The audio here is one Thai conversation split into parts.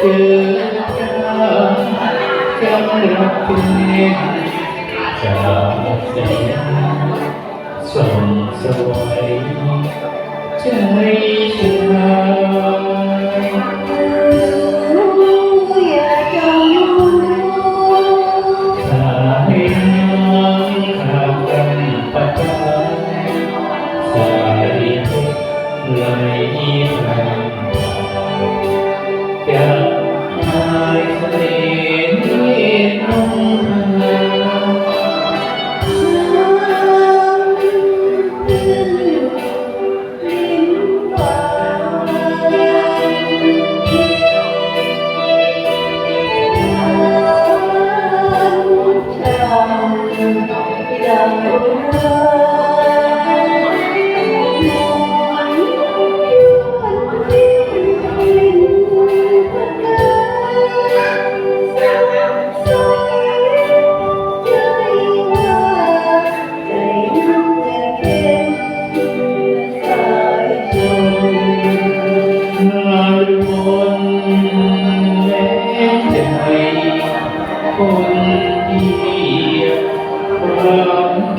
เกิดเจ้าจำรักเป็น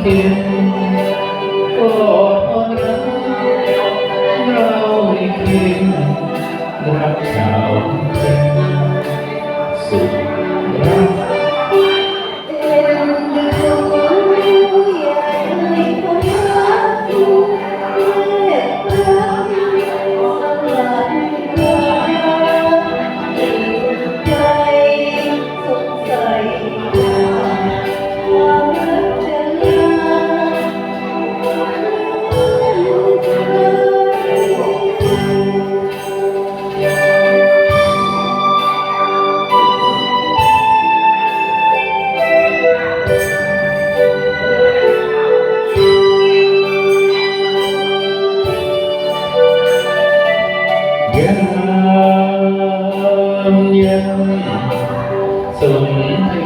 you.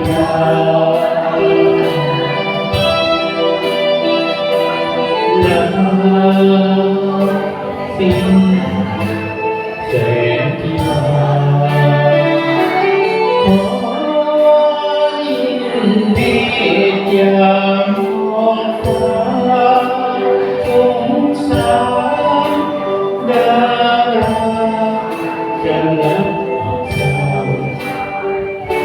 now.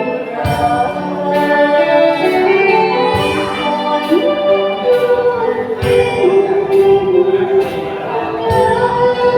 Hallelujah.